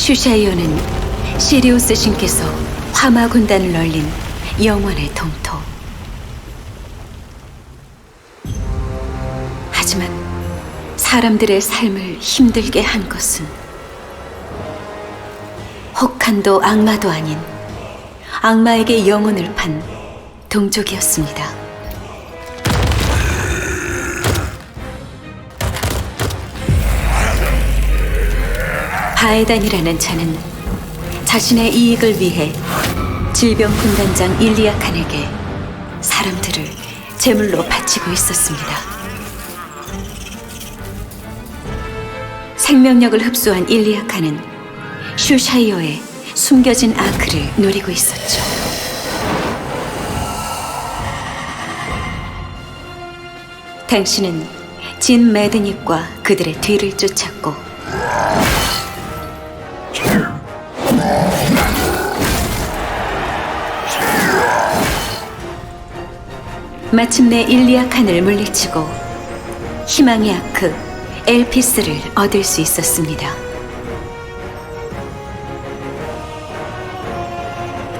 슈샤이어는 시리우스 신께서 화마 군단을 널린 영원의 동토. 하지만 사람들의 삶을 힘들게 한 것은 혹한도 악마도 아닌 악마에게 영혼을 판 동족이었습니다. 바에단이라는 자는 자신의 이익을 위해 질병 군단장 일리아칸에게 사람들을 제물로 바치고 있었습니다. 생명력을 흡수한 일리아칸은 슈샤이어의 숨겨진 아크를 노리고 있었죠. 당신은 진 매드닉과 그들의 뒤를 쫓았고 마침내 일리아칸을 물리치고 희망의 아크 엘피스를 얻을 수 있었습니다.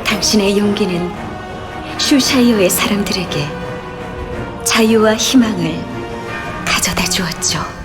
당신의 용기는 슈샤이어의 사람들에게 자유와 희망을 가져다 주었죠.